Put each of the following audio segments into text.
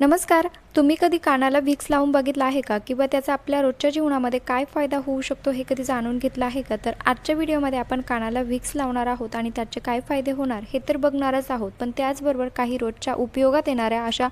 नमस्कार तुम्ही कधी कानाला विक्स लावून बघितला आहे का? किंवा त्याचा आपल्या रोजच्या जीवनामध्ये काय फायदा होऊ शकतो हे कधी जाणून घेतलं आहे का? तर आजच्या व्हिडिओमध्ये आपण कानाला विक्स लावणार आहोत आणि त्याचे काय फायदे होणार हे तर बघणारच आहोत. पण त्याचबरोबर काही रोजच्या उपयोगात येणाऱ्या अशा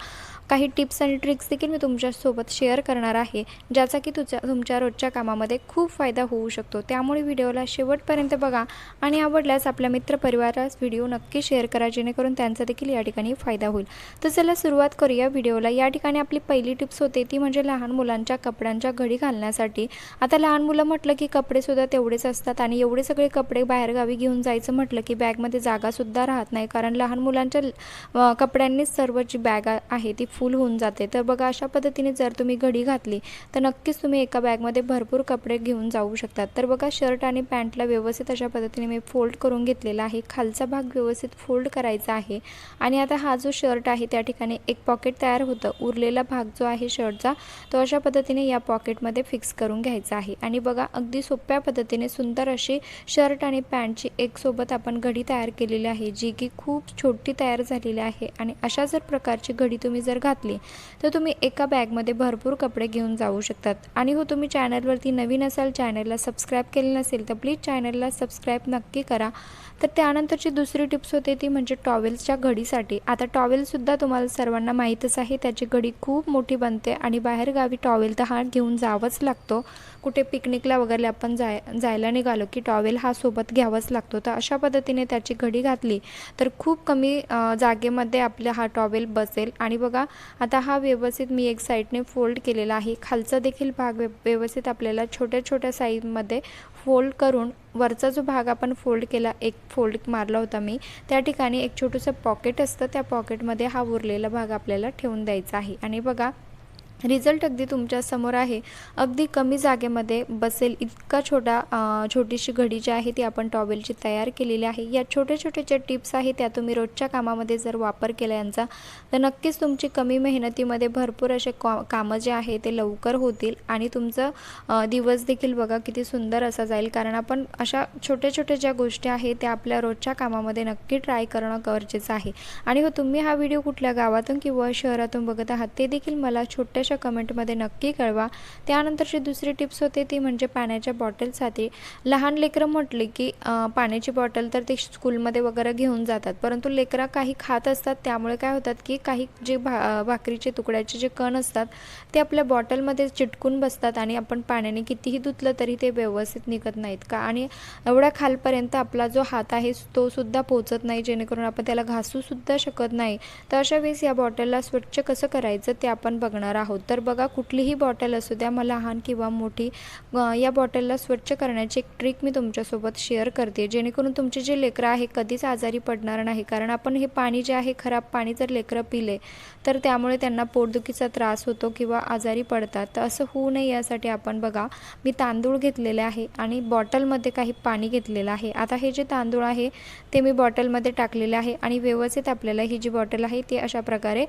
काही टिप्स आणि ट्रिक्स देखील मी तुमच्यासोबत शेअर करणार आहे ज्याचा की तुझ्या तुमच्या रोजच्या कामामध्ये खूप फायदा होऊ शकतो. त्यामुळे व्हिडिओला शेवटपर्यंत बघा आणि आवडल्यास आपल्या मित्रपरिवारास व्हिडिओ नक्की शेअर करा जेणेकरून त्यांचा देखील या ठिकाणी फायदा होईल. तर चला सुरुवात करूया व्हिडिओला. या ठिकाणी आपली पहिली टिप्स होते ती म्हणजे लहान मुलांच्या कपड्यांच्या घडी घालण्यासाठी. आता लहान मुलं म्हटलं की कपडेसुद्धा तेवढेच असतात आणि एवढे सगळे कपडे बाहेरगावी घेऊन जायचं म्हटलं की बॅगमध्ये जागासुद्धा राहत नाही कारण लहान मुलांच्या कपड्यांनीच सर्व जी बॅग आहे ती फुल होऊन जाते. तर बघा अशा पद्धतीने जर तुम्ही घडी घातली तर नक्कीच तुम्ही एका बॅगमध्ये भरपूर कपडे घेऊन जाऊ शकतात. तर बघा शर्ट आणि पॅन्टला व्यवस्थित अशा पद्धतीने मी फोल्ड करून घेतलेला आहे. खालचा भाग व्यवस्थित फोल्ड करायचा आहे. आणि आता हा जो शर्ट आहे त्या ठिकाणी एक पॉकेट तयार होतं. उरलेला भाग जो आहे शर्टचा तो अशा पद्धतीने या पॉकेटमध्ये फिक्स करून घ्यायचा आहे. आणि बघा अगदी सोप्या पद्धतीने सुंदर अशी शर्ट आणि पॅन्टची एक सोबत आपण घडी तयार केलेली आहे जी की खूप छोटी तयार झालेली आहे. आणि अशा जर प्रकारची घडी तुम्ही जर घातली तर तुम्ही एका बॅगमध्ये भरपूर कपडे घेऊन जाऊ शकतात. आणि हो तुम्ही चॅनलवरती नवीन असाल चॅनलला सबस्क्राईब केले नसेल तर प्लीज चॅनलला सबस्क्राईब नक्की करा. तर त्यानंतरची दुसरी टिप्स होते ती म्हणजे टॉवेल्सच्या घडीसाठी. आता टॉवेलसुद्धा तुम्हाला सर्वांना माहीतच आहे त्याची घडी खूप मोठी बनते आणि बाहेरगावी टॉवेल तर हा घेऊन जावंच लागतो. कुठे पिकनिकला वगैरे आपण जाय जायला निघालो की टॉवेल हा सोबत घ्यावाच लागतो. तर अशा पद्धतीने त्याची घडी घातली तर खूप कमी जागेमध्ये आपला हा टॉवेल बसेल. आणि बघा आता हा व्यवस्थित मी एक साईडने फोल्ड केलेला आहे. खालचा देखील भाग व्य- व्यवस्थित आपल्याला छोट्या छोट्या साईजमध्ये फोल्ड करून वरचा जो भाग आपण फोल्ड केला एक फोल्ड मारला होता मी त्या ठिकाणी एक छोटंसं पॉकेट असतं. त्या पॉकेटमध्ये हा उरलेला भाग आपल्याला ठेवून द्यायचा आहे. आणि बघा रिझल्ट अगदी तुमच्यासमोर आहे. अगदी कमी जागेमध्ये बसेल इतका छोटा छोटीशी घडी जी आहे ती आपण टॉवेलची तयार केलेली आहे. या छोट्या छोट्या ज्या टिप्स आहेत त्या तुम्ही रोजच्या कामामध्ये जर वापर केला यांचा तर नक्कीच तुमची कमी मेहनतीमध्ये भरपूर असे कॉ कामं जे आहे ते लवकर होतील आणि तुमचं दिवस देखील बघा किती सुंदर असा जाईल. कारण आपण अशा छोट्या छोट्या ज्या गोष्टी आहेत त्या आपल्या रोजच्या कामामध्ये नक्की ट्राय करणं गरजेचं आहे. आणि हो तुम्ही हा व्हिडिओ कुठल्या गावातून किंवा शहरातून बघत आहात ते देखील मला छोट्याशा कमेंटमध्ये नक्की कळवा. त्यानंतरची दुसरी टिप्स होते ती म्हणजे पाण्याच्या बॉटलसाठी लहान लेकरं म्हटले की पाण्याची बॉटल तर ते स्कूलमध्ये वगैरे घेऊन जातात. परंतु लेकरं काही खात असतात त्यामुळे काय होतात की काही जे भा भाकरीचे तुकड्याचे जे कण असतात ते आपल्या बॉटलमध्ये चिटकून बसतात आणि आपण पाण्याने कितीही धुतलं तरी ते व्यवस्थित निघत नाहीत का? आणि एवढ्या खालपर्यंत आपला जो हात आहे तो सुद्धा पोचत नाही जेणेकरून आपण त्याला घासू सुद्धा शकत नाही. तर अशा वेळेस या बॉटलला स्वच्छ कसं करायचं ते आपण बघणार आहोत. तर बघा कुठलीही बॉटल असू द्या मग लहान किंवा मोठी या बॉटलला स्वच्छ करण्याची एक ट्रिक मी तुमच्यासोबत शेअर करते. जेणेकरून तुमचे जे लेकरं आहे कधीच आजारी पडणार नाही. कारण आपण हे पाणी जे आहे खराब पाणी जर लेकरं पिले तर त्यामुळे त्यांना पोटदुखीचा त्रास होतो किंवा आजारी पडतात. तर असं होऊ नये यासाठी आपण बघा मी तांदूळ घेतलेले आहे आणि बॉटलमध्ये काही पाणी घेतलेलं आहे. आता हे जे तांदूळ आहे ते मी बॉटलमध्ये टाकलेले आहे आणि व्यवस्थित आपल्याला ही जी बॉटल आहे ती अशा प्रकारे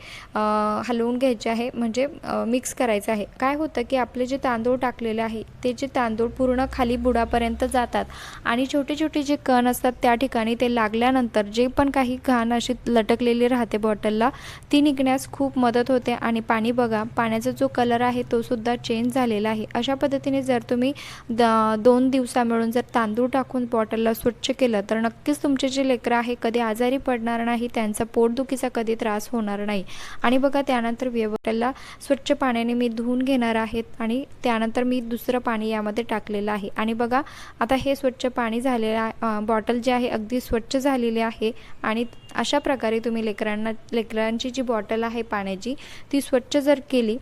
हलवून घ्यायची आहे. म्हणजे मिक्स करायचं आहे. काय होतं की आपले जे तांदूळ टाकलेले आहे ते जे तांदूळ पूर्ण खाली बुडापर्यंत जातात आणि छोटे छोटे जे कण असतात त्या ठिकाणी ते लागल्यानंतर जे पण काही घाण अशी लटकलेली राहते बॉटलला ती निघण्यास खूप मदत होते. आणि पाणी बघा पाण्याचा जो कलर आहे तो सुद्धा चेंज झालेला आहे. अशा पद्धतीने जर तुम्ही द दोन दिवसा मिळून जर तांदूळ टाकून बॉटलला स्वच्छ केलं तर नक्कीच तुमचे जे लेकरं आहे कधी आजारी पडणार नाही त्यांचा पोटदुखीचा कधी त्रास होणार नाही. आणि बघा त्यानंतर बॉटलला स्वच्छ स्वच्छ पाण्याने मी धुवून घेणार आहेत आणि त्यानंतर मी दुसरं पाणी यामध्ये टाकलेलं आहे. आणि बघा आता हे स्वच्छ पाणी झालेलं आहे बॉटल जे आहे अगदी स्वच्छ झालेली आहे आणि अशा प्रकारे तुम्ही लेकरांना लेकरांची जी बॉटल आहे पाण्याची ती स्वच्छ जर केली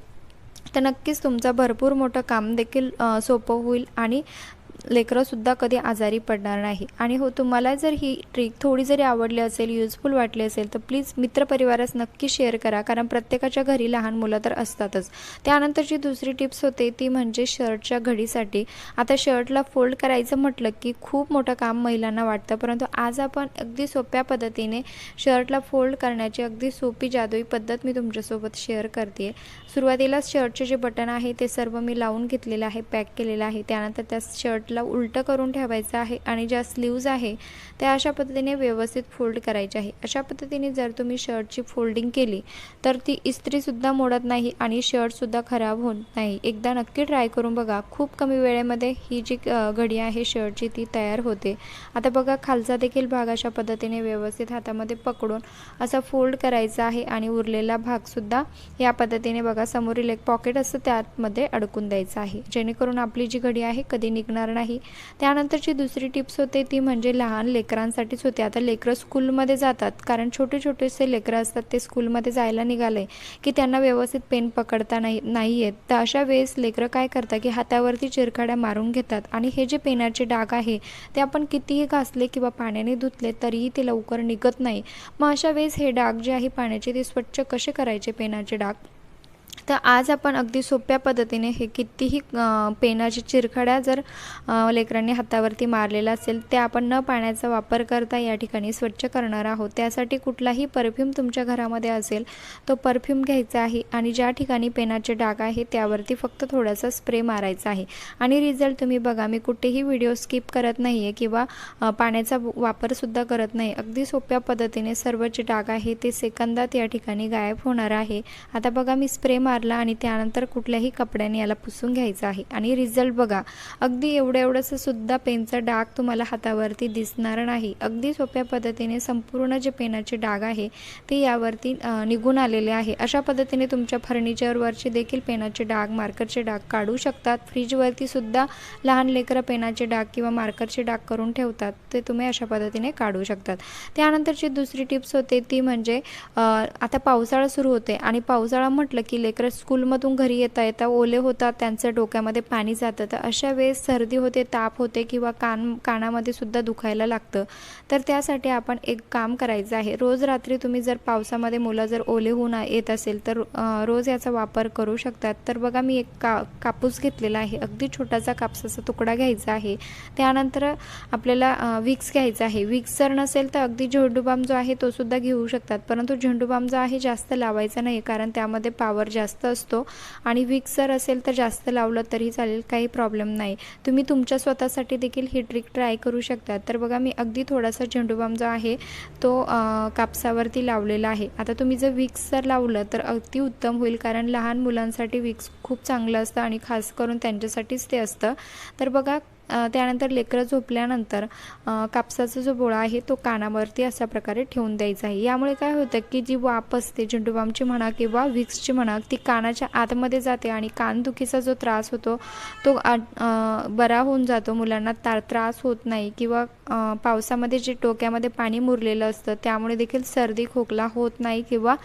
तर नक्कीच तुमचं भरपूर मोठं काम देखील सोपं होईल आणि लेकरंसुद्धा कधी आजारी पडणार नाही. आणि हो तुम्हाला जर ही ट्रिक थोडी जरी आवडली असेल युजफुल वाटली असेल तर प्लीज मित्रपरिवारास नक्की शेअर करा. कारण प्रत्येकाच्या घरी लहान मुलं तर असतातच. त्यानंतरची दुसरी टिप्स होते ती म्हणजे शर्टच्या घडीसाठी. आता शर्टला फोल्ड करायचं म्हटलं की खूप मोठं काम महिलांना वाटतं. परंतु आज आपण अगदी सोप्या पद्धतीने शर्टला फोल्ड करण्याची अगदी सोपी जादुई पद्धत मी तुमच्यासोबत शेअर करते सुरुवातीला शर्टचे जे बटन आहे ते सर्व मी लावून घेतलेलं आहे पॅक केलेलं आहे. त्यानंतर त्या शर्ट शर्टला उलटं करून ठेवायचं आहे आणि ज्या स्लीव्ज आहे त्या अशा पद्धतीने व्यवस्थित फोल्ड करायचे आहे. अशा पद्धतीने जर तुम्ही शर्टची फोल्डिंग केली तर ती इस्त्रीसुद्धा मोडत नाही आणि शर्टसुद्धा खराब होत नाही. एकदा नक्की ट्राय करून बघा. खूप कमी वेळेमध्ये ही जी घडी आहे शर्टची ती तयार होते. आता बघा खालचा देखील भाग अशा पद्धतीने व्यवस्थित हातामध्ये पकडून असा फोल्ड करायचा आहे आणि उरलेला भागसुद्धा या पद्धतीने बघा समोरील एक पॉकेट असतं त्यामध्ये अडकून द्यायचं आहे. जेणेकरून आपली जी घडी आहे कधी निघणार नाही. त्यानंतरची दुसरी टिप्स होते ती म्हणजे लहान लेकरांसाठीच होते. आता लेकरं स्कूलमध्ये जातात कारण छोटे छोटेसे लेकरं असतात ते स्कूलमध्ये जायला निघाले की त्यांना व्यवस्थित पेन पकडता नाही नाही येत. तर अशा वेळेस लेकरं काय करतात की हातावरती चिरखाड्या मारून घेतात आणि हे जे पेनाचे डाग आहे ते आपण कितीही घासले किंवा पाण्याने धुतले तरीही ते लवकर निघत नाही. मग अशा वेळेस हे डाग जे आहे पाण्याचे ते स्वच्छ कसे करायचे पेनाचे डाग? तर आज आपण अगदी सोप्या पद्धतीने हे कितीही पेनाची चिरखड्या जर लेकरांनी हातावरती मारलेला असेल ते आपण न पाण्याचा वापर करता या ठिकाणी स्वच्छ करणार आहोत. त्यासाठी कुठलाही परफ्यूम तुमच्या घरामध्ये असेल तो परफ्यूम घ्यायचा आहे आणि ज्या ठिकाणी पेनाचे डाग आहे त्यावरती फक्त थोडासा स्प्रे मारायचा आहे. आणि रिझल्ट तुम्ही बघा मी कुठेही व्हिडिओ स्किप करत नाही आहे किंवा पाण्याचा वापरसुद्धा करत नाही. अगदी सोप्या पद्धतीने सर्व जे डाग आहे ते सेकंदात या ठिकाणी गायब होणार आहे. आता बघा मी स्प्रे मार मारला आणि त्यानंतर कुठल्याही कपड्याने याला पुसून घ्यायचं आहे. आणि रिझल्ट बघा अगदी एवढं एवढंसं सुद्धा पेनचा डाग तुम्हाला हातावरती दिसणार नाही. अगदी सोप्या पद्धतीने संपूर्ण जे पेनाचे डाग आहे ते यावरती निघून आलेले आहे. अशा पद्धतीने तुमच्या फर्निचरवरचे देखील पेनाचे डाग मार्करचे डाग काढू शकतात. फ्रीजवरती सुद्धा लहान लेकरं पेनाचे डाग किंवा मार्करचे डाग करून ठेवतात. ते तुम्ही अशा पद्धतीने काढू शकतात. त्यानंतरची दुसरी टिप्स होते ती म्हणजे आता पावसाळा सुरू होते आणि पावसाळा म्हटलं की लेकर स्कूलमधून घरी येता येता ओले होतात त्यांचं डोक्यामध्ये पाणी जातं. तर अशा वेळेस सर्दी होते ताप होते किंवा कान कानामध्ये सुद्धा दुखायला लागतं. तर त्यासाठी आपण एक काम करायचं आहे. रोज रात्री तुम्ही जर पावसामध्ये मुलं जर ओले होऊन येत असेल तर रोज याचा वापर करू शकतात. तर बघा मी एक का कापूस घेतलेला आहे. अगदी छोटासा कापसाचा तुकडा घ्यायचा आहे. त्यानंतर आपल्याला विक्स घ्यायचा आहे. विक्स जर नसेल तर अगदी झेंडूबाम जो आहे तो सुद्धा घेऊ शकतात. परंतु झेंडूबाम जो आहे जास्त लावायचा नाही कारण त्यामध्ये पावर जास्त जास्त असतो आणि विक्स जर असेल तर जास्त लावलं तरी चालेल काही प्रॉब्लेम नाही. तुम्ही तुमच्या स्वतःसाठी देखील ही ट्रिक ट्राय करू शकता. तर बघा मी अगदी थोडासा झेंडूबाम जो आहे तो कापसावरती लावलेला आहे. आता तुम्ही जर विक्स जर लावलं तर अगदी उत्तम होईल कारण लहान मुलांसाठी विक्स खूप चांगलं असतं आणि खास करून त्यांच्यासाठीच ते असतं. तर बघा त्यानंतर लेकरं झोपल्यानंतर कापसाचा जो बोळा आहे तो कानावरती अशा प्रकारे ठेवून द्यायचा आहे. यामुळे काय होतं की जी वाप असते झेंडूबामची म्हणा किंवा विक्सची म्हणा ती कानाच्या आतमध्ये जाते आणि कानदुखीचा जो त्रास होतो तो आ- बरा होऊन जातो. मुलांना ता त्रास होत नाही किंवा पावसामध्ये जे डोक्यामध्ये पाणी मुरलेलं असतं त्यामुळे देखील सर्दी खोकला होत नाही किंवा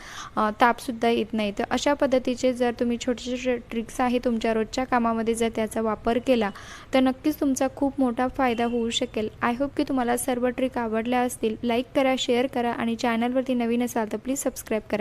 तापसुद्धा येत नाही. तर अशा पद्धतीचे जर तुम्ही छोटे छोटे ट्रिक्स आहे तुमच्या रोजच्या कामामध्ये जर त्याचा वापर केला तर नक्कीच तुमचा खूप मोठा फायदा होऊ शकेल. आय होप की तुम्हाला सर्व ट्रिक आवडल्या असतील. लाईक करा शेअर करा आणि चॅनलवरती नवीन असाल तर प्लीज सबस्क्राईब करा.